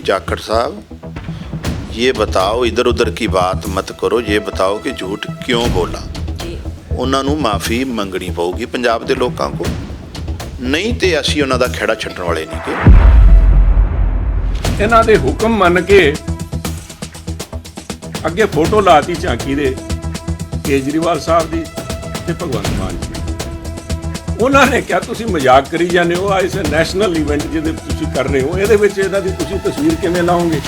जाखड़ साहब ये बताओ इधर उधर की बात मत करो ये बताओ कि झूठ क्यों बोला ਜੀ ਉਹਨਾਂ ਨੂੰ ਮਾਫੀ ਮੰਗਣੀ ਪਊਗੀ ਪੰਜਾਬ ਦੇ ਲੋਕਾਂ ਕੋ ਨਹੀਂ ਤੇ ਅਸੀਂ ਉਹਨਾਂ ਦਾ ਖੇੜਾ ਛੱਡਣ ਵਾਲੇ ਨਹੀਂ ਕਿ ਇਹਨਾਂ ਦੇ ਹੁਕਮ ਮੰਨ ਕੇ ਅੱਗੇ ਫੋਟੋ ਲਾਤੀ ਝਾਂਕੀ ਦੇ ਕੇਜਰੀਵਾਲ ਸਾਹਿਬ ਦੀ ਤੇ ਭਗਵੰਤ ਮਾਨ ਜੀ ਦੀ। ਉਹਨਾਂ ਨੇ ਕਿਹਾ, ਤੁਸੀਂ ਮਜ਼ਾਕ ਕਰੀ ਜਾਂਦੇ ਹੋ, ਆ ਇਸ ਨੈਸ਼ਨਲ ਇਵੈਂਟ ਜਿਹਦੇ ਤੁਸੀਂ ਕਰ ਰਹੇ ਹੋ, ਇਹਦੇ ਵਿੱਚ ਇਹਨਾਂ ਦੀ ਤੁਸੀਂ ਤਸਵੀਰ ਕਿਵੇਂ ਲਾਓਗੇ?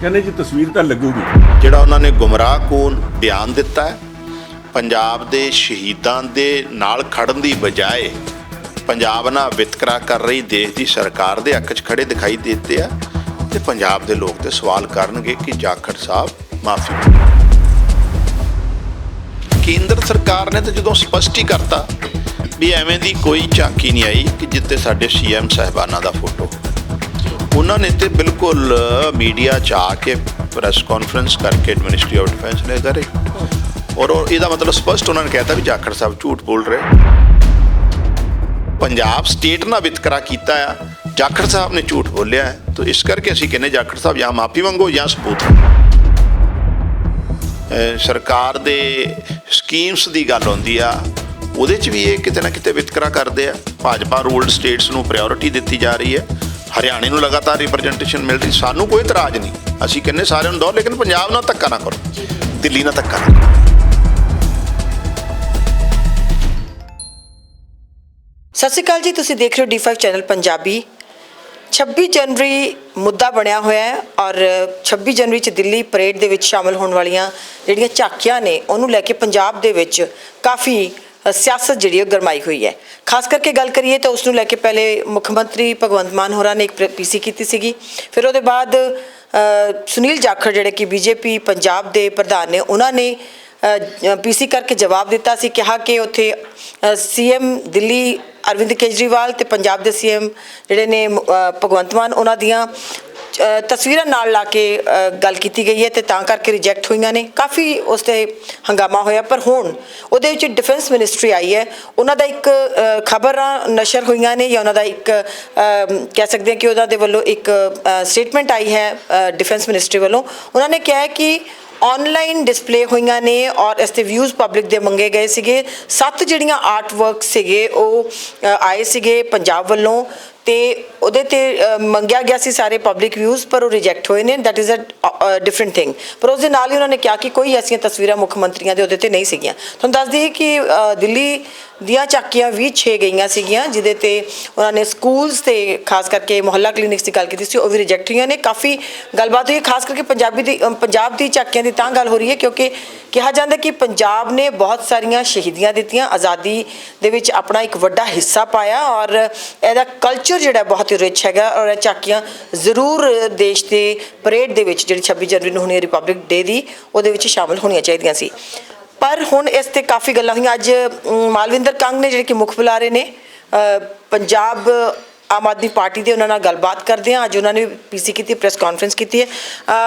ਕਹਿੰਦੇ, ਜੀ, ਤਸਵੀਰ ਤਾਂ ਲੱਗੂਗੀ। ਜਿਹੜਾ ਉਹਨਾਂ ਨੇ ਗੁੰਮਰਾਹ ਕੋਨ ਬਿਆਨ ਦਿੱਤਾ ਹੈ, ਪੰਜਾਬ ਦੇ ਸ਼ਹੀਦਾਂ ਦੇ ਨਾਲ ਖੜਨ ਦੀ ਬਜਾਏ ਪੰਜਾਬ ਨਾਲ ਵਿਤਕਰਾ ਕਰ ਰਹੀ ਦੇਸ਼ ਦੀ ਸਰਕਾਰ ਦੇ ਹੱਕ 'ਚ ਖੜੇ ਦਿਖਾਈ ਦਿੱਤੇ ਆ ਤੇ ਪੰਜਾਬ ਦੇ ਲੋਕ ਤੇ ਸਵਾਲ ਕਰਨਗੇ ਕਿ ਜਾਖੜ ਸਾਹਿਬ ਮਾਫੀ ਕੇਂਦਰ ਸਰਕਾਰ ਨੇ ਤਾਂ ਜਦੋਂ ਸਪਸ਼ਟ ਹੀ ਕਰਤਾ ਵੀ ਐਵੇਂ ਦੀ ਕੋਈ ਝਾਂਕੀ ਨਹੀਂ ਆਈ ਕਿ ਜਿੱਤੇ ਸਾਡੇ ਸੀਐਮ ਸਾਹਿਬਾਨਾਂ ਦਾ ਫੋਟੋ। ਉਹਨਾਂ ਨੇ ਤੇ ਬਿਲਕੁਲ ਮੀਡੀਆ ਚ ਆ ਕੇ ਪ੍ਰੈਸ ਕਾਨਫਰੰਸ ਕਰਕੇ ਮਿਨਿਸਟਰੀ ਆਫ ਡਿਫੈਂਸ ਨੇ ਕਰੇ। ਔਰ ਉਹ- ਇਹਦਾ ਮਤਲਬ ਸਪਸ਼ਟ ਉਹਨਾਂ ਨੇ ਕਹਿਤਾ ਵੀ ਜਾਖੜ ਸਾਹਿਬ ਝੂਠ ਬੋਲ ਰਹੇ। ਪੰਜਾਬ ਸਟੇਟ ਨਾਲ ਵਿਤਕਰਾ ਕੀਤਾ ਆ, ਜਾਖੜ ਸਾਹਿਬ ਨੇ ਝੂਠ ਬੋਲਿਆ ਤਾਂ ਇਸ ਕਰਕੇ ਅਸੀਂ ਕਹਿੰਦੇ ਜਾਖੜ ਸਾਹਿਬ ਜਾਂ ਮਾਫੀ ਮੰਗੋ ਜਾਂ ਸਬੂਤ ਸਰਕਾਰ ਦੇ ਸਕੀਮਸ ਦੀ ਗੱਲ ਹੁੰਦੀ ਆ ਉਹਦੇ 'ਚ ਵੀ ਇਹ ਕਿਤੇ ਨਾ ਕਿਤੇ ਵਿਤਕਰਾ ਕਰਦੇ ਆ। ਭਾਜਪਾ ਰੂਲਡ ਸਟੇਟਸ ਨੂੰ ਪ੍ਰਾਇੋਰਟੀ ਦਿੱਤੀ ਜਾ ਰਹੀ ਹੈ। ਹਰਿਆਣੇ ਨੂੰ ਲਗਾਤਾਰ ਰਿਪਰੈਜ਼ੈਂਟੇਸ਼ਨ ਮਿਲ ਰਹੀ। ਸਾਨੂੰ ਕੋਈ ਇਤਰਾਜ਼ ਨਹੀਂ। ਅਸੀਂ ਕਹਿੰਦੇ ਸਾਰਿਆਂ ਨੂੰ ਦੋ ਲੇਕਿਨ ਪੰਜਾਬ ਨਾਲ ਧੱਕਾ ਨਾ ਕਰੋ। ਦਿੱਲੀ ਨਾਲ ਧੱਕਾ ਨਾ ਕਰੋ। ਸਤਿ ਸ਼੍ਰੀ ਅਕਾਲ ਜੀ, ਤੁਸੀਂ ਦੇਖ ਰਹੇ ਹੋ D5 ਚੈਨਲ ਪੰਜਾਬੀ। 26 ਜਨਵਰੀ ਮੁੱਦਾ ਬਣਿਆ ਹੋਇਆ ਹੈ ਔਰ 26 ਜਨਵਰੀ ਚ ਦਿੱਲੀ ਪਰੇਡ ਦੇ ਵਿੱਚ ਸ਼ਾਮਲ ਹੋਣ ਵਾਲੀਆਂ ਜਿਹੜੀਆਂ ਝਾਕੀਆਂ ਨੇ, ਉਹਨੂੰ ਲੈ ਕੇ ਪੰਜਾਬ ਦੇ ਵਿੱਚ ਕਾਫੀ ਸਿਆਸਤ ਜਿਹੜੀ ਉਹ ਗਰਮਾਈ ਹੋਈ ਹੈ। ਖਾਸ ਕਰਕੇ ਗੱਲ ਕਰੀਏ ਤਾਂ ਉਸ ਨੂੰ ਲੈ ਕੇ ਪਹਿਲੇ ਮੁੱਖ ਮੰਤਰੀ ਭਗਵੰਤ ਮਾਨ ਹੋਰਾਂ ਨੇ ਇੱਕ ਪੀਸੀ ਕੀਤੀ ਸੀਗੀ। ਫਿਰ ਉਹਦੇ ਬਾਅਦ ਸੁਨੀਲ ਜਾਖੜ ਜਿਹੜੇ ਕਿ ਬੀਜੇਪੀ ਪੰਜਾਬ ਦੇ ਪ੍ਰਧਾਨ ਨੇ, ਉਹਨਾਂ ਨੇ ਪੀਸੀ ਕਰਕੇ ਜਵਾਬ ਦਿੱਤਾ ਸੀ, ਕਿਹਾ ਕਿ ਉੱਥੇ ਸੀਐਮ ਦਿੱਲੀ ਅਰਵਿੰਦ ਕੇਜਰੀਵਾਲ ਤੇ ਪੰਜਾਬ ਦੇ ਸੀਐਮ ਜਿਹੜੇ ਨੇ ਭਗਵੰਤ ਮਾਨ, ਉਹਨਾਂ ਦੀਆਂ ਤਸਵੀਰਾਂ ਨਾਲ ਲਾ ਕੇ ਗੱਲ ਕੀਤੀ ਗਈ ਹੈ ਤੇ ਤਾਂ ਕਰਕੇ ਰਿਜੈਕਟ ਹੋਈਆਂ ਨੇ। ਕਾਫੀ ਉਸ ਤੇ ਹੰਗਾਮਾ ਹੋਇਆ, ਪਰ ਹੁਣ ਉਹਦੇ ਵਿੱਚ ਡਿਫੈਂਸ ਮਿਨਿਸਟਰੀ ਆਈ ਹੈ। ਉਹਨਾਂ ਦਾ ਇੱਕ ਖਬਰਾਂ ਨਸ਼ਰ ਹੋਈਆਂ ਨੇ ਜਾਂ ਉਹਨਾਂ ਦਾ ਇੱਕ ਕਹਿ ਸਕਦੇ ਹਾਂ ਕਿ ਉਹਨਾਂ ਦੇ ਵੱਲੋਂ ਇੱਕ ਸਟੇਟਮੈਂਟ ਆਈ ਹੈ ਡਿਫੈਂਸ ਮਿਨਿਸਟਰੀ ਵੱਲੋਂ। ਉਹਨਾਂ ਨੇ ਕਿਹਾ ਹੈ ਕਿ ਆਨਲਾਈਨ ਡਿਸਪਲੇ ਹੋਈਆਂ ਨੇ ਔਰ ਇਸ ਤੇ ਵਿਊਜ਼ ਪਬਲਿਕ ਦੇ ਮੰਗੇ ਗਏ ਸੀਗੇ। ਸੱਤ ਜਿਹੜੀਆਂ ਆਰਟ ਵਰਕ ਸੀਗੇ, ਉਹ ਆਏ ਸੀਗੇ ਪੰਜਾਬ ਵੱਲੋਂ। ਤੇ ਉਹਦੇ ਤੇ ਮੰਗਿਆ ਗਿਆ ਸੀ ਸਾਰੇ ਪਬਲਿਕ ਵਿਊਜ਼ ਪਰ ਉਹ ਰਿਜੈਕਟ ਹੋਏ ਨੇ। That is a different thing ਪਰ ਉਸ ਦੇ ਨਾਲ ਹੀ ਉਹਨਾਂ ਨੇ ਕਿਹਾ ਕਿ ਕੋਈ ਐਸੀਆਂ ਤਸਵੀਰਾਂ ਮੁੱਖ ਮੰਤਰੀਆਂ ਦੇ ਉਹਦੇ ਤੇ ਨਹੀਂ ਸੀਗੀਆਂ। ਤੁਹਾਨੂੰ ਦੱਸ ਦਈਏ ਕਿ ਦਿੱਲੀ ਦੀਆਂ ਚਾਕੀਆਂ ਵੀ 6 ਗਈਆਂ ਸੀਗੀਆਂ ਜਿਹਦੇ ਤੇ ਉਹਨਾਂ ਨੇ ਸਕੂਲਸ ਤੇ ਖਾਸ ਕਰਕੇ ਮੁਹੱਲਾ ਕਲੀਨਿਕਸ ਦੀ ਗੱਲ ਕੀਤੀ ਸੀ ਉਹ ਵੀ ਰਿਜੈਕਟ ਹੋਈਆਂ ਨੇ। ਕਾਫੀ ਗੱਲਬਾਤ ਹੋਈ ਹੈ, ਖਾਸ ਕਰਕੇ ਪੰਜਾਬੀ ਦੀ ਪੰਜਾਬ ਦੀ ਚਾਕੀਆਂ ਦੀ ਤਾਂ ਗੱਲ ਹੋ ਰਹੀ ਹੈ ਕਿਉਂਕਿ ਕਿਹਾ ਜਾਂਦਾ ਕਿ ਪੰਜਾਬ ਨੇ ਬਹੁਤ ਸਾਰੀਆਂ ਸ਼ਹੀਦੀਆਂ ਦਿੱਤੀਆਂ ਆਜ਼ਾਦੀ ਦੇ ਵਿੱਚ ਆਪਣਾ ਇੱਕ ਵੱਡਾ ਹਿੱਸਾ ਪਾਇਆ ਔਰ ਇਹਦਾ ਕਲਚਰ ਜਿਹੜਾ ਬਹੁਤ ਹੀ ਰਿਚ ਹੈਗਾ ਔਰ ਇਹ ਝਾਕੀਆਂ ਜ਼ਰੂਰ ਦੇਸ਼ ਦੇ ਪਰੇਡ ਦੇ ਵਿੱਚ ਜਿਹੜੀ 26 ਜਨਵਰੀ ਨੂੰ ਹੋਣੀ ਰਿਪਬਲਿਕ ਡੇ ਦੀ, ਉਹਦੇ ਵਿੱਚ ਸ਼ਾਮਲ ਹੋਣੀਆਂ ਚਾਹੀਦੀਆਂ ਸੀ। ਪਰ ਹੁਣ ਇਸ ਤੇ ਕਾਫੀ ਗੱਲਾਂ ਹੋਈਆਂ। ਅੱਜ ਮਾਲਵਿੰਦਰ ਕੰਗ ਨੇ ਜਿਹੜੇ ਕਿ ਮੁੱਖ ਬੁਲਾਰੇ ਨੇ ਪੰਜਾਬ ਆਮ ਆਦਮੀ ਪਾਰਟੀ ਦੇ ਉਹਨਾਂ ਨਾਲ ਗੱਲਬਾਤ ਕਰਦੇ ਹਾਂ। ਅੱਜ ਉਹਨਾਂ ਨੇ ਪੀਸੀ ਕੀਤੀ ਪ੍ਰੈਸ ਕਾਨਫਰੰਸ ਕੀਤੀ ਹੈ।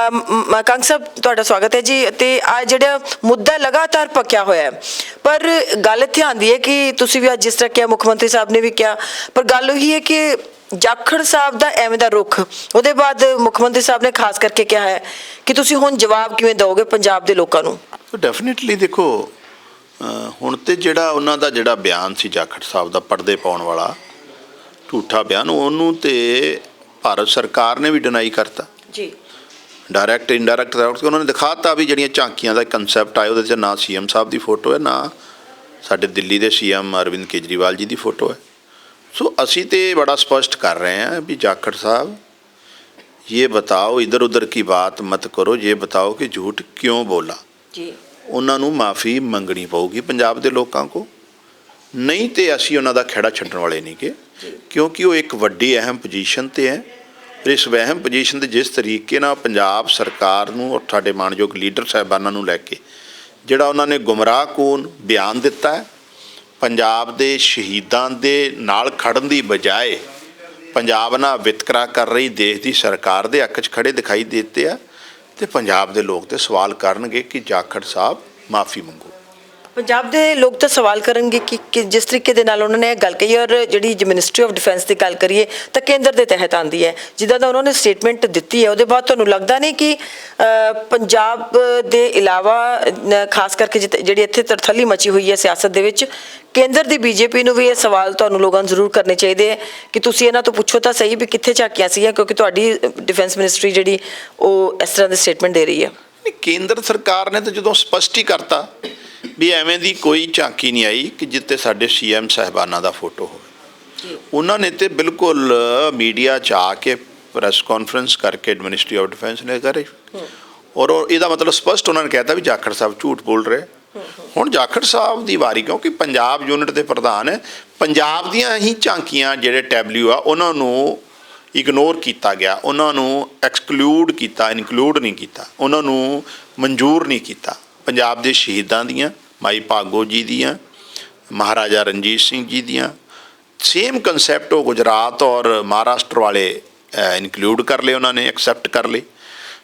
ਅਮ, ਕੰਗ ਸਾਹਿਬ ਤੁਹਾਡਾ ਸਵਾਗਤ ਹੈ ਜੀ। ਤੇ ਆ ਜਿਹੜਾ ਮੁੱਦਾ ਲਗਾਤਾਰ ਪੱਕਿਆ ਹੋਇਆ ਹੈ ਪਰ ਗੱਲ ਇੱਥੇ ਆਉਂਦੀ ਹੈ ਕਿ ਤੁਸੀਂ ਵੀ ਅੱਜ ਜਿਸ ਤਰ੍ਹਾਂ ਕਿਹਾ ਮੁੱਖ ਮੰਤਰੀ ਸਾਹਿਬ ਨੇ ਵੀ ਕਿਹਾ ਪਰ ਗੱਲ ਉਹੀ ਹੈ ਕਿ ਜਾਖੜ ਸਾਹਿਬ ਦਾ ਐਵੇਂ ਦਾ ਰੁਖ ਉਹਦੇ ਬਾਅਦ ਮੁੱਖ ਮੰਤਰੀ ਸਾਹਿਬ ਨੇ ਖਾਸ ਕਰਕੇ ਕਿਹਾ ਹੈ ਕਿ ਤੁਸੀਂ ਹੁਣ ਜਵਾਬ ਕਿਵੇਂ ਦਿਓਗੇ ਪੰਜਾਬ ਦੇ ਲੋਕਾਂ ਨੂੰ? ਡੈਫੀਨਿਟਲੀ ਦੇਖੋ ਹੁਣ ਤੇ ਜਿਹੜਾ ਉਹਨਾਂ ਦਾ ਜਿਹੜਾ ਬਿਆਨ ਸੀ ਜਾਖੜ ਸਾਹਿਬ ਦਾ ਪਰਦੇ ਪਾਉਣ ਵਾਲਾ ਝੂਠਾ ਬਿਆਨ ਉਹਨੂੰ ਤੇ ਭਾਰਤ ਸਰਕਾਰ ਨੇ ਵੀ ਡਿਨਾਈ ਕਰਤਾ। ਜੀ। ਡਾਇਰੈਕਟ ਇਨਡਾਇਰੈਕਟ ਤੌਰ ਉਹਨਾਂ ਨੇ ਦਿਖਾਤਾ ਵੀ ਜਿਹੜੀਆਂ ਝਾਂਕੀਆਂ ਦਾ ਕਨਸੈਪਟ ਆਇਆ ਉਹਦੇ 'ਚ ਨਾ ਸੀਐਮ ਸਾਹਿਬ ਦੀ ਫੋਟੋ ਹੈ ਨਾ ਸਾਡੇ ਦਿੱਲੀ ਦੇ ਸੀਐਮ ਅਰਵਿੰਦ ਕੇਜਰੀਵਾਲ ਜੀ ਦੀ ਫੋਟੋ ਹੈ। ਸੋ ਅਸੀਂ ਤੇ ਬੜਾ ਸਪਸ਼ਟ ਕਰ ਰਹੇ ਹਾਂ ਵੀ ਜਾਖੜ ਸਾਹਿਬ ਇਹ ਬਤਾਓ ਇਧਰ ਉਧਰ ਕੀ ਬਾਤ ਮਤ ਕਰੋ ਇਹ ਬਤਾਓ ਕਿ ਝੂਠ ਕਿਉਂ ਬੋਲਾ? ਜੀ। ਉਹਨਾਂ ਨੂੰ ਮਾਫੀ ਮੰਗਣੀ ਪਊਗੀ ਪੰਜਾਬ ਦੇ ਲੋਕਾਂ ਕੋ। ਨਹੀਂ ਤੇ ਅਸੀਂ ਉਹਨਾਂ ਦਾ ਖੇੜਾ ਛੱਡਣ ਵਾਲੇ ਨਹੀਂ ਕਿ ਕਿਉਂਕਿ ਉਹ ਇੱਕ ਵੱਡੀ ਅਹਿਮ ਪੋਜੀਸ਼ਨ ਤੇ ਹੈ। ਪਰ ਇਸ ਵਹਿਮ ਪੋਜੀਸ਼ਨ ਤੇ ਜਿਸ ਤਰੀਕੇ ਨਾਲ ਪੰਜਾਬ ਸਰਕਾਰ ਨੂੰ ਔਰ ਸਾਡੇ ਮਾਨਯੋਗ ਲੀਡਰ ਸਾਹਿਬਾਨਾਂ ਨੂੰ ਲੈ ਕੇ, ਜਿਹੜਾ ਉਹਨਾਂ ਨੇ ਗੁੰਮਰਾਹ ਕੋਨ ਬਿਆਨ ਦਿੱਤਾ ਹੈ, ਪੰਜਾਬ ਦੇ ਸ਼ਹੀਦਾਂ ਦੇ ਨਾਲ ਖੜਨ ਦੀ ਬਜਾਏ ਪੰਜਾਬ ਨਾਲ ਵਿਤਕਰਾ ਕਰ ਰਹੀ ਦੇਸ਼ ਦੀ ਸਰਕਾਰ ਦੇ ਹੱਕ 'ਚ ਖੜੇ ਦਿਖਾਈ ਦਿੱਤੇ ਆ ਤੇ ਪੰਜਾਬ ਦੇ ਲੋਕ ਤੇ ਸਵਾਲ ਕਰਨਗੇ ਕਿ ਜਾਖੜ ਸਾਹਿਬ ਮਾਫੀ ਮੰਗੋ। ਪੰਜਾਬ ਦੇ ਲੋਕ ਤਾਂ ਸਵਾਲ ਕਰਨਗੇ ਕਿ ਜਿਸ ਤਰੀਕੇ ਦੇ ਨਾਲ ਉਹਨਾਂ ਨੇ ਇਹ ਗੱਲ ਕਹੀ ਔਰ ਜਿਹੜੀ ਮਿਨਿਸਟਰੀ ਆਫ ਡਿਫੈਂਸ ਦੀ ਗੱਲ ਕਰੀਏ ਤਾਂ ਕੇਂਦਰ ਦੇ ਤਹਿਤ ਆਂਦੀ ਹੈ, ਜਿੱਦਾਂ ਦਾ ਉਹਨਾਂ ਨੇ ਸਟੇਟਮੈਂਟ ਦਿੱਤੀ ਹੈ, ਉਹਦੇ ਬਾਅਦ ਤੁਹਾਨੂੰ ਲੱਗਦਾ ਨਹੀਂ ਕਿ ਪੰਜਾਬ ਦੇ ਇਲਾਵਾ ਖਾਸ ਕਰਕੇ ਜਿੱਥੇ- ਜਿਹੜੀ ਇੱਥੇ ਤਰਥੱਲੀ ਮਚੀ ਹੋਈ ਹੈ ਸਿਆਸਤ ਦੇ ਵਿੱਚ, ਕੇਂਦਰ ਦੀ ਬੀਜੇਪੀ ਨੂੰ ਵੀ ਇਹ ਸਵਾਲ ਤੁਹਾਨੂੰ ਲੋਕਾਂ ਨੂੰ ਜ਼ਰੂਰ ਕਰਨੇ ਚਾਹੀਦੇ ਹੈ ਕਿ ਤੁਸੀਂ ਇਹਨਾਂ ਤੋਂ ਪੁੱਛੋ ਤਾਂ ਸਹੀ ਵੀ ਕਿੱਥੇ ਝਾਕੀਆਂ ਸੀਗੀਆਂ, ਕਿਉਂਕਿ ਤੁਹਾਡੀ ਡਿਫੈਂਸ ਮਿਨਿਸਟਰੀ ਜਿਹੜੀ ਉਹ ਇਸ ਤਰ੍ਹਾਂ ਦੇ ਸਟੇਟਮੈਂਟ ਦੇ ਰਹੀ ਹੈ। ਕੇਂਦਰ ਸਰਕਾਰ ਨੇ ਤਾਂ ਜਦੋਂ ਸਪਸ਼ਟ ਹੀ ਕਰਤਾ ਵੀ ਐਵੇਂ ਦੀ ਕੋਈ ਝਾਂਕੀ ਨਹੀਂ ਆਈ ਕਿ ਜਿੱਤੇ ਸਾਡੇ ਸੀਐਮ ਸਾਹਿਬਾਨਾਂ ਦਾ ਫੋਟੋ ਹੋਵੇ। ਉਹਨਾਂ ਨੇ ਤੇ ਬਿਲਕੁਲ ਮੀਡੀਆ 'ਚ ਆ ਕੇ ਪ੍ਰੈਸ ਕਾਨਫਰੰਸ ਕਰਕੇ ਮਿਨਿਸਟਰੀ ਆਫ ਡਿਫੈਂਸ ਨੇ ਕਰੇ। ਔਰ ਇਹਦਾ ਮਤਲਬ ਸਪਸ਼ਟ ਉਹਨਾਂ ਨੇ ਕਹਿਤਾ ਵੀ ਜਾਖੜ ਸਾਹਿਬ ਝੂਠ ਬੋਲ ਰਹੇ। ਹੁਣ ਜਾਖੜ ਸਾਹਿਬ ਦੀ ਵਾਰੀ ਕਿਉਂਕਿ ਪੰਜਾਬ ਯੂਨਿਟ ਦੇ ਪ੍ਰਧਾਨ ਹੈ ਪੰਜਾਬ ਦੀਆਂ ਹੀ ਝਾਂਕੀਆਂ ਜਿਹੜੇ ਟੈਬਲਿਊ ਆ ਉਹਨਾਂ ਨੂੰ ਇਗਨੋਰ ਕੀਤਾ ਗਿਆ। ਉਹਨਾਂ ਨੂੰ ਐਕਸਕਲੂਡ ਕੀਤਾ ਇਨਕਲੂਡ ਨਹੀਂ ਕੀਤਾ। ਉਹਨਾਂ ਨੂੰ ਮਨਜ਼ੂਰ ਨਹੀਂ ਕੀਤਾ। ਪੰਜਾਬ ਦੇ ਸ਼ਹੀਦਾਂ ਦੀਆਂ, ਮਾਈ ਭਾਗੋ ਜੀ ਦੀਆਂ, ਮਹਾਰਾਜਾ ਰਣਜੀਤ ਸਿੰਘ ਜੀ ਦੀਆਂ ਸੇਮ ਕਨਸੈਪਟ ਉਹ ਗੁਜਰਾਤ ਔਰ ਮਹਾਰਾਸ਼ਟਰ ਵਾਲੇ ਇਨਕਲੂਡ ਕਰ ਲਏ ਉਹਨਾਂ ਨੇ ਐਕਸੈਪਟ ਕਰ ਲਏ।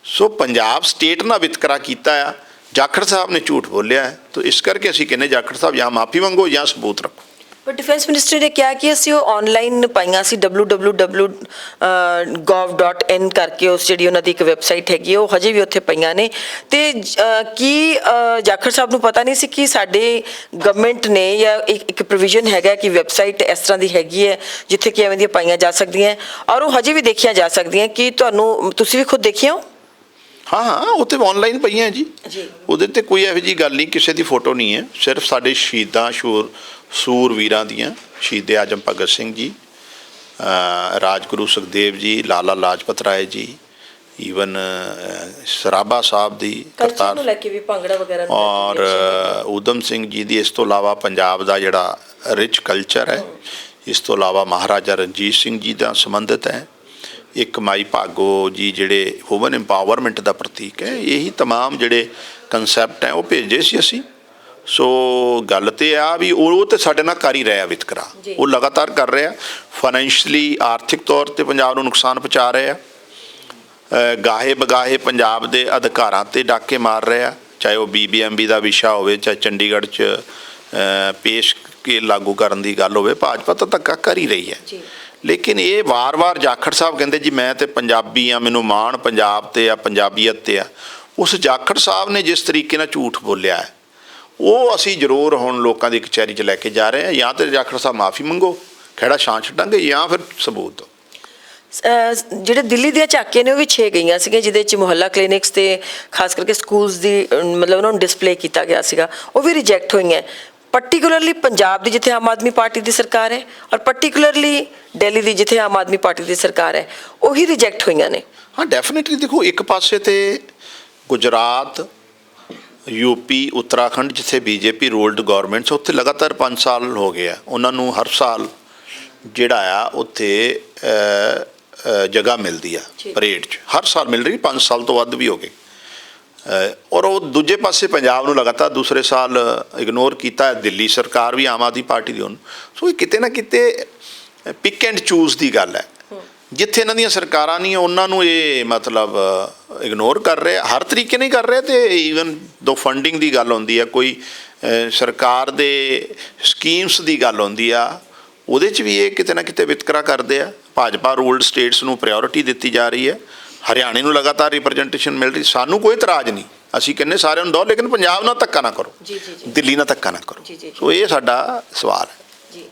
ਸੋ ਪੰਜਾਬ ਸਟੇਟ ਨਾਲ ਵਿਤਕਰਾ ਕੀਤਾ ਆ, ਜਾਖੜ ਸਾਹਿਬ ਨੇ ਝੂਠ ਬੋਲਿਆ ਹੈ। ਤਾਂ ਇਸ ਕਰਕੇ ਅਸੀਂ ਕਹਿੰਦੇ ਜਾਖੜ ਸਾਹਿਬ ਜਾਂ ਮਾਫੀ ਮੰਗੋ ਜਾਂ ਸਬੂਤ ਰੱਖੋ। ਪਰ ਡਿਫੈਂਸ ਮਿਨਿਸਟਰੀ ਨੇ ਕਿਹਾ ਕਿ ਅਸੀਂ ਉਹ ਆਨਲਾਈਨ ਪਾਈਆਂ ਸੀ www.gov.in ਕਰਕੇ ਉਸ ਜਿਹੜੀ ਉਹਨਾਂ ਦੀ ਇੱਕ ਵੈਬਸਾਈਟ ਹੈਗੀ ਹੈ, ਉਹ ਹਜੇ ਵੀ ਉੱਥੇ ਪਈਆਂ ਨੇ। ਤੇ ਕੀ ਜਾਖੜ ਸਾਹਿਬ ਨੂੰ ਪਤਾ ਨਹੀਂ ਸੀ ਕਿ ਸਾਡੇ ਗਵਰਨਮੈਂਟ ਨੇ ਜਾਂ ਇੱਕ ਇੱਕ ਪ੍ਰੋਵੀਜ਼ਨ ਹੈਗਾ ਕਿ ਵੈਬਸਾਈਟ ਇਸ ਤਰ੍ਹਾਂ ਦੀ ਹੈਗੀ ਹੈ ਜਿੱਥੇ ਕਿ ਐਵੇਂ ਦੀਆਂ ਪਾਈਆਂ ਜਾ ਸਕਦੀਆਂ ਔਰ ਉਹ ਹਜੇ ਵੀ ਦੇਖੀਆਂ ਜਾ ਸਕਦੀਆਂ ਕਿ ਤੁਹਾਨੂੰ ਤੁਸੀਂ ਵੀ ਖੁਦ ਦੇਖਿਆ ਹੋ? ਹਾਂ ਹਾਂ ਉਹ ਤੇ ਆਨਲਾਈਨ ਪਈਆਂ ਜੀ। ਜੀ। ਉਹਦੇ ਤੇ ਕੋਈ ਇਹੋ ਜੀ ਗੱਲ ਨਹੀਂ ਕਿਸੇ ਦੀ ਫੋਟੋ ਨਹੀਂ ਹੈ। ਸਿਰਫ ਸਾਡੇ ਸ਼ਹੀਦਾਂ ਸ਼ੂਰ ਸੂਰਵੀਰਾਂ ਦੀਆਂ ਸ਼ਹੀਦ ਆਜਮ ਭਗਤ ਸਿੰਘ ਜੀ ਰਾਜਗੁਰੂ ਸੁਖਦੇਵ ਜੀ ਲਾਲਾ ਲਾਜਪਤ ਰਾਏ ਜੀ ਈਵਨ ਸਰਾਭਾ ਸਾਹਿਬ ਦੀ ਕਲਚਰ ਨੂੰ ਲੈ ਕੇ ਵੀ ਭੰਗੜਾ ਵਗੈਰਾ ਔਰ ਊਧਮ ਸਿੰਘ ਜੀ ਦੀ ਇਸ ਤੋਂ ਇਲਾਵਾ ਪੰਜਾਬ ਦਾ ਜਿਹੜਾ ਰਿਚ ਕਲਚਰ ਹੈ ਇਸ ਤੋਂ ਇਲਾਵਾ ਮਹਾਰਾਜਾ ਰਣਜੀਤ ਸਿੰਘ ਜੀ ਦਾ ਸੰਬੰਧਿਤ ਹੈ। ਇੱਕ ਮਾਈ ਭਾਗੋ ਜੀ ਜਿਹੜੇ ਵੂਮਨ ਐਮਪਾਵਰਮੈਂਟ ਦਾ ਪ੍ਰਤੀਕ ਹੈ ਇਹੀ तमाम ਜਿਹੜੇ ਕਨਸੈਪਟ ਹੈ ਉਹ ਭੇਜੇ ਸੀ ਅਸੀਂ ਸੋ ਗੱਲ ਤੇ ਆ ਵੀ ਉਹ ਉਹ ਤੇ ਸਾਡੇ ਨਾਲ ਕਰ ਹੀ ਰਿਹਾ ਵਿਤਕਰਾ ਜੀ। ਉਹ ਲਗਾਤਾਰ ਕਰ ਰਿਹਾ ਫਾਈਨੈਂਸ਼ਲੀ ਆਰਥਿਕ ਤੌਰ ਤੇ ਪੰਜਾਬ ਨੂੰ ਨੁਕਸਾਨ ਪਹੁੰਚਾ ਰਿਹਾ ਅ, ਗਾਹੇ ਬਗਾਹੇ ਪੰਜਾਬ ਦੇ ਅਧਿਕਾਰਾਂ ਤੇ ਡਾਕੇ ਮਾਰ ਰਿਹਾ ਚਾਹੇ ਉਹ ਬੀਬੀਐਮਬੀ ਦਾ ਵਿਸ਼ਾ ਹੋਵੇ ਚਾਹੇ ਚੰਡੀਗੜ੍ਹ 'ਚ ਅ, ਪੇਸ਼ ਕੇ ਲਾਗੂ ਕਰਨ ਦੀ ਗੱਲ ਹੋਵੇ ਭਾਜਪਾ ਤਾਂ ਧੱਕਾ ਕਰ ਹੀ ਰਹੀ ਹੈ ਜੀ। ਲੇਕਿਨ ਇਹ ਵਾਰ-ਵਾਰ ਜਾਖੜ ਸਾਹਿਬ ਕਹਿੰਦੇ ਜੀ, ਮੈਂ ਤੇ ਪੰਜਾਬੀ ਆ, ਮੈਨੂੰ ਮਾਣ ਪੰਜਾਬ ਤੇ ਆ, ਪੰਜਾਬੀਅਤ ਤੇ ਆ। ਉਸ ਜਾਖੜ ਸਾਹਿਬ ਨੇ ਜਿਸ ਤਰੀਕੇ ਨਾਲ ਝੂਠ ਬੋਲਿਆ ਹੈ, ਉਹ ਅਸੀਂ ਜ਼ਰੂਰ ਹੁਣ ਲੋਕਾਂ ਦੀ ਕਚਹਿਰੀ 'ਚ ਲੈ ਕੇ ਜਾ ਰਹੇ ਹਾਂ। ਜਾਂ ਤੇ ਜਾਖੜ ਸਾਹਿਬ ਮਾਫੀ ਮੰਗੋ, ਖਹਿੜਾ ਛਾਂ ਛੱਡਾਂਗੇ, ਜਾਂ ਫਿਰ ਸਬੂਤ। ਦਿਓ ਜਿਹੜੇ ਦਿੱਲੀ ਦੀਆਂ ਝਾਕੀਆਂ ਨੇ, ਉਹ ਵੀ 6 ਗਈਆਂ ਸੀਗੀਆਂ, ਜਿਹਦੇ ਵਿੱਚ ਮੁਹੱਲਾ ਕਲੀਨਿਕਸ ਤੇ ਖਾਸ ਕਰਕੇ ਸਕੂਲਸ ਦੀ ਮਤਲਬ ਉਹਨਾਂ ਨੂੰ ਡਿਸਪਲੇ ਕੀਤਾ ਗਿਆ ਸੀਗਾ, ਉਹ ਵੀ ਰਿਜੈਕਟ ਹੋਈਆਂ। ਪਾਰਟਿਕੂਲਰਲੀ ਪੰਜਾਬ ਦੀ ਜਿੱਥੇ ਆਮ ਆਦਮੀ ਪਾਰਟੀ ਦੀ ਸਰਕਾਰ ਹੈ ਔਰ ਪਾਰਟਿਕੂਲਰਲੀ ਦਿੱਲੀ ਦੀ ਜਿੱਥੇ ਆਮ ਆਦਮੀ ਪਾਰਟੀ ਦੀ ਸਰਕਾਰ ਹੈ ਉਹੀ ਰਿਜੈਕਟ ਹੋਈਆਂ ਨੇ ਹਾਂ ਡੈਫੀਨਿਟਲੀ ਦੇਖੋ ਇੱਕ ਪਾਸੇ ਤੇ ਗੁਜਰਾਤ ਯੂਪੀ ਉੱਤਰਾਖੰਡ ਜਿੱਥੇ ਬੀਜੇਪੀ ਰੂਲਡ ਗਵਰਨਮੈਂਟਸ ਉੱਥੇ ਲਗਾਤਾਰ 5 ਸਾਲ ਹੋ ਗਏ ਆ ਉਹਨਾਂ ਨੂੰ ਹਰ ਸਾਲ ਜਿਹੜਾ ਆ ਉੱਥੇ ਜਗ੍ਹਾ ਮਿਲਦੀ ਆ। ਪਰੇਡ 'ਚ। ਹਰ ਸਾਲ ਮਿਲ ਰਹੀ 5 ਸਾਲ ਤੋਂ ਵੱਧ ਵੀ ਹੋ ਗਏ ਔਰ ਉਹ ਦੂਜੇ ਪਾਸੇ ਪੰਜਾਬ ਨੂੰ ਲਗਾਤਾਰ ਦੂਸਰੇ ਸਾਲ ਇਗਨੋਰ ਕੀਤਾ ਹੈ। ਦਿੱਲੀ ਸਰਕਾਰ ਵੀ ਆਮ ਆਦਮੀ ਪਾਰਟੀ ਦੀ ਹੁਣ ਸੋ ਇਹ ਕਿਤੇ ਨਾ ਕਿਤੇ ਪਿਕ ਐਂਡ ਚੂਜ਼ ਦੀ ਗੱਲ ਹੈ ਜਿੱਥੇ ਇਹਨਾਂ ਦੀਆਂ ਸਰਕਾਰਾਂ ਨਹੀਂ ਉਹਨਾਂ ਨੂੰ ਇਹ ਮਤਲਬ ਇਗਨੋਰ ਕਰ ਰਹੇ। ਹਰ ਤਰੀਕੇ ਨਹੀਂ ਕਰ ਰਹੇ ਤੇ ਈਵਨ ਦੋ ਫੰਡਿੰਗ ਦੀ ਗੱਲ ਹੁੰਦੀ ਹੈ ਕੋਈ ਸਰਕਾਰ ਦੇ ਸਕੀਮਸ ਦੀ ਗੱਲ ਹੁੰਦੀ ਆ ਉਹਦੇ 'ਚ ਵੀ ਇਹ ਕਿਤੇ ਨਾ ਕਿਤੇ ਵਿਤਕਰਾ ਕਰਦੇ ਆ ਭਾਜਪਾ ਰੂਲਡ ਸਟੇਟਸ ਨੂੰ ਪ੍ਰਾਇੋਰਟੀ ਦਿੱਤੀ ਜਾ ਰਹੀ ਹੈ ਹਰਿਆਣੇ ਨੂੰ ਲਗਾਤਾਰ ਰਿਪਰੈਜ਼ੈਂਟੇਸ਼ਨ ਮਿਲ ਰਹੀ ਸਾਨੂੰ ਕੋਈ ਇਤਰਾਜ਼ ਨਹੀਂ। ਅਸੀਂ ਕਹਿੰਦੇ ਸਾਰਿਆਂ ਨੂੰ ਦੋ ਲੇਕਿਨ ਪੰਜਾਬ ਨਾਲ ਧੱਕਾ ਨਾ ਕਰੋ। ਜੀ, ਜੀ, ਜੀ। ਦਿੱਲੀ ਨਾਲ ਧੱਕਾ ਨਾ ਕਰੋ। ਸੋ ਇਹ ਸਾਡਾ ਸਵਾਲ ਹੈ। ਜੀ।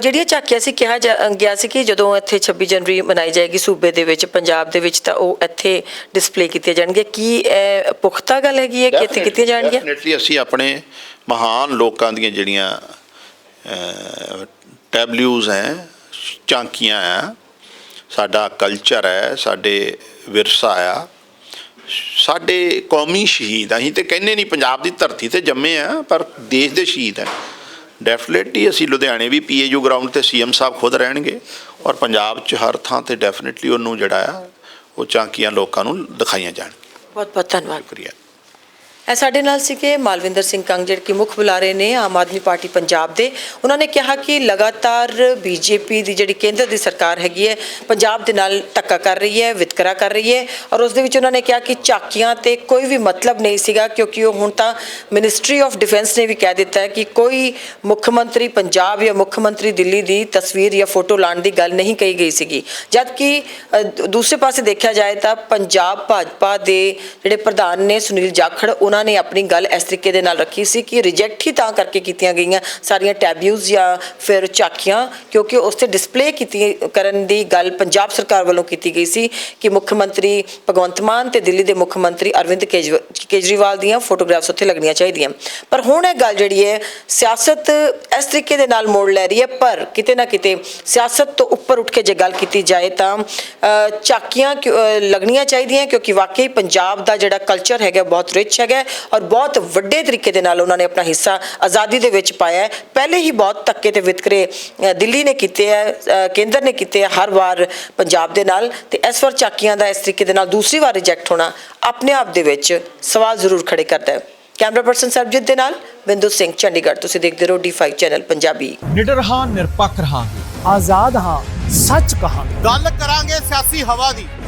ਜਿਹੜੀਆਂ ਝਾਕੀਆਂ ਸੀ ਕਿਹਾ ਗਿਆ ਸੀ ਕਿ ਜਦੋਂ ਇੱਥੇ 26 ਜਨਵਰੀ ਮਨਾਈ ਜਾਏਗੀ ਸੂਬੇ ਦੇ ਵਿੱਚ ਪੰਜਾਬ ਦੇ ਵਿੱਚ ਤਾਂ ਉਹ ਇੱਥੇ ਡਿਸਪਲੇ ਕੀਤੀਆਂ ਜਾਣਗੀਆਂ ਕੀ ਇਹ ਪੁਖਤਾ ਗੱਲ ਹੈਗੀ ਹੈ ਕਿ ਇੱਥੇ ਕੀਤੀਆਂ ਜਾਣਗੀਆਂ? ਡੈਫੀਨਿਟਲੀ ਅਸੀਂ ਆਪਣੇ ਮਹਾਨ ਲੋਕਾਂ ਦੀਆਂ ਜਿਹੜੀਆਂ ਟੈਬਲਿਊਜ਼ ਹੈ ਝਾਂਕੀਆਂ ਆ ਸਾਡਾ ਕਲਚਰ ਹੈ ਸਾਡੇ ਵਿਰਸਾ ਆ। ਸਾਡੇ ਕੌਮੀ ਸ਼ਹੀਦ ਅਸੀਂ ਤੇ ਕਹਿੰਦੇ ਨਹੀਂ ਪੰਜਾਬ ਦੀ ਧਰਤੀ ਤੇ ਜੰਮੇ ਆ ਪਰ ਦੇਸ਼ ਦੇ ਸ਼ਹੀਦ ਹੈ ਡੈਫੀਨਿਟਲੀ ਅਸੀਂ ਲੁਧਿਆਣੇ ਵੀ ਪੀਏਯੂ ਗਰਾਊਂਡ ਤੇ ਸੀਐਮ ਸਾਹਿਬ ਖੁਦ ਰਹਿਣਗੇ ਔਰ ਪੰਜਾਬ 'ਚ ਹਰ ਥਾਂ ਤੇ ਡੈਫੀਨਿਟਲੀ ਉਹਨੂੰ ਜਿਹੜਾ ਆ ਉਹ ਝਾਂਕੀਆਂ ਲੋਕਾਂ ਨੂੰ ਦਿਖਾਈਆਂ ਜਾਣ। ਬਹੁਤ ਬਹੁਤ ਧੰਨਵਾਦ। ਸ਼ੁਕਰੀਆ। ਇਹ ਸਾਡੇ ਨਾਲ ਸੀਗੇ ਮਾਲਵਿੰਦਰ ਸਿੰਘ ਕੰਗ, ਜਿਹੜੇ ਕਿ ਮੁੱਖ ਬੁਲਾਰੇ ਨੇ ਆਮ ਆਦਮੀ ਪਾਰਟੀ ਪੰਜਾਬ ਦੇ। ਉਹਨਾਂ ਨੇ ਕਿਹਾ ਕਿ ਲਗਾਤਾਰ ਬੀਜੇਪੀ ਦੀ ਜਿਹੜੀ ਕੇਂਦਰ ਦੀ ਸਰਕਾਰ ਹੈਗੀ ਹੈ, ਪੰਜਾਬ ਦੇ ਨਾਲ ਧੱਕਾ ਕਰ ਰਹੀ ਹੈ, ਵਿਤਕਰਾ ਕਰ ਰਹੀ ਹੈ ਔਰ ਉਸ ਦੇ ਵਿੱਚ ਉਹਨਾਂ ਨੇ ਕਿਹਾ ਕਿ ਝਾਕੀਆਂ ਤੇ ਕੋਈ ਵੀ ਮਤਲਬ ਨਹੀਂ ਸੀਗਾ ਕਿਉਂਕਿ ਉਹ ਹੁਣ ਤਾਂ ਮਿਨਿਸਟਰੀ ਆਫ ਡਿਫੈਂਸ ਨੇ ਵੀ ਕਹਿ ਦਿੱਤਾ ਹੈ ਕਿ ਕੋਈ ਮੁੱਖ ਮੰਤਰੀ ਪੰਜਾਬ ਜਾਂ ਮੁੱਖ ਮੰਤਰੀ ਦਿੱਲੀ ਦੀ ਤਸਵੀਰ ਜਾਂ ਫੋਟੋ ਲਾਉਣ ਦੀ ਗੱਲ ਨਹੀਂ ਕਹੀ ਗਈ ਸੀਗੀ। ਜਦਕਿ ਦੂਸਰੇ ਪਾਸੇ ਦੇਖਿਆ ਜਾਏ ਤਾਂ ਪੰਜਾਬ ਭਾਜਪਾ ਦੇ ਜਿਹੜੇ ਪ੍ਰਧਾਨ ਨੇ ਸੁਨੀਲ ਜਾਖੜ, ਉਹਨਾਂ ਨੇ ਆਪਣੀ ਗੱਲ ਇਸ ਤਰੀਕੇ ਦੇ ਨਾਲ ਰੱਖੀ ਸੀ ਕਿ ਰਿਜੈਕਟ ਹੀ ਤਾਂ ਕਰਕੇ ਕੀਤੀਆਂ ਗਈਆਂ ਸਾਰੀਆਂ ਟੈਬਿਊਜ਼ ਜਾਂ ਫਿਰ ਝਾਕੀਆਂ ਕਿਉਂਕਿ ਉਸ ਤੇ ਡਿਸਪਲੇ ਕੀਤੀ ਕਰਨ ਦੀ ਗੱਲ ਪੰਜਾਬ ਸਰਕਾਰ ਵੱਲੋਂ ਕੀਤੀ ਗਈ ਸੀ ਕਿ ਮੁੱਖ ਮੰਤਰੀ ਭਗਵੰਤ ਮਾਨ ਤੇ ਦਿੱਲੀ ਦੇ ਮੁੱਖ ਮੰਤਰੀ ਅਰਵਿੰਦ ਕੇਜਵ- ਕੇਜਰੀਵਾਲ ਦੀਆਂ ਫੋਟੋਗ੍ਰਾਫਸ ਉੱਥੇ ਲੱਗਣੀਆਂ ਚਾਹੀਦੀਆਂ। ਪਰ ਹੁਣ ਇਹ ਗੱਲ ਜਿਹੜੀ ਹੈ ਸਿਆਸਤ ਇਸ ਤਰੀਕੇ ਦੇ ਨਾਲ ਮੋੜ ਲੈ ਰਹੀ ਹੈ ਪਰ ਕਿਤੇ ਨਾ ਕਿਤੇ ਸਿਆਸਤ ਤੋਂ ਉੱਪਰ ਉੱਠ ਕੇ ਜੇ ਗੱਲ ਕੀਤੀ ਜਾਏ ਤਾਂ ਅ, ਝਾਕੀਆਂ ਕਿਉਂ- ਲੱਗਣੀਆਂ ਚਾਹੀਦੀਆਂ ਕਿਉਂਕਿ ਵਾਕਈ ਪੰਜਾਬ ਦਾ ਜਿਹੜਾ ਕਲਚਰ ਹੈਗਾ ਬਹੁਤ ਰਿਚ ਹੈਗਾ। ਔਰ ਬਹੁਤ ਵੱਡੇ ਤਰੀਕੇ ਦੇ ਨਾਲ ਉਹਨਾਂ ਨੇ ਆਪਣਾ ਹਿੱਸਾ ਆਜ਼ਾਦੀ ਦੇ ਵਿੱਚ ਪਾਇਆ ਹੈ। ਪਹਿਲੇ ਹੀ ਬਹੁਤ ਧੱਕੇ ਤੇ ਵਿਤਕਰੇ ਦਿੱਲੀ ਨੇ ਕੀਤੇ ਹੈ ਕੇਂਦਰ ਨੇ ਕੀਤੇ ਹੈ ਹਰ ਵਾਰ ਪੰਜਾਬ ਦੇ ਨਾਲ। ਤੇ ਇਸ ਵਾਰ ਝਾਕੀਆਂ ਦਾ ਇਸ ਤਰੀਕੇ ਦੇ ਨਾਲ ਦੂਸਰੀ ਵਾਰ ਰਿਜੈਕਟ ਹੋਣਾ ਆਪਣੇ ਆਪ ਦੇ ਵਿੱਚ ਸਵਾਲ ਜ਼ਰੂਰ ਖੜੇ ਕਰਦਾ ਹੈ। ਕੈਮਰਾ ਪਰਸਨ ਸਰਬਜੀਤ ਦੇ ਨਾਲ ਬਿੰਦੂ ਸਿੰਘ ਚੰਡੀਗੜ੍ਹ। ਤੁਸੀਂ ਦੇਖਦੇ ਰਹੋ ਡੀ5 ਚੈਨਲ ਪੰਜਾਬੀ। ਨਿਡਰ ਹਾਂ ਨਿਰਪੱਖ ਰਹਾਂਗੇ। ਆਜ਼ਾਦ ਹਾਂ ਸੱਚ ਕਹਾਂਗੇ। ਗੱਲ ਕਰਾਂਗੇ ਸਿਆਸੀ ਹਵਾ ਦੀ।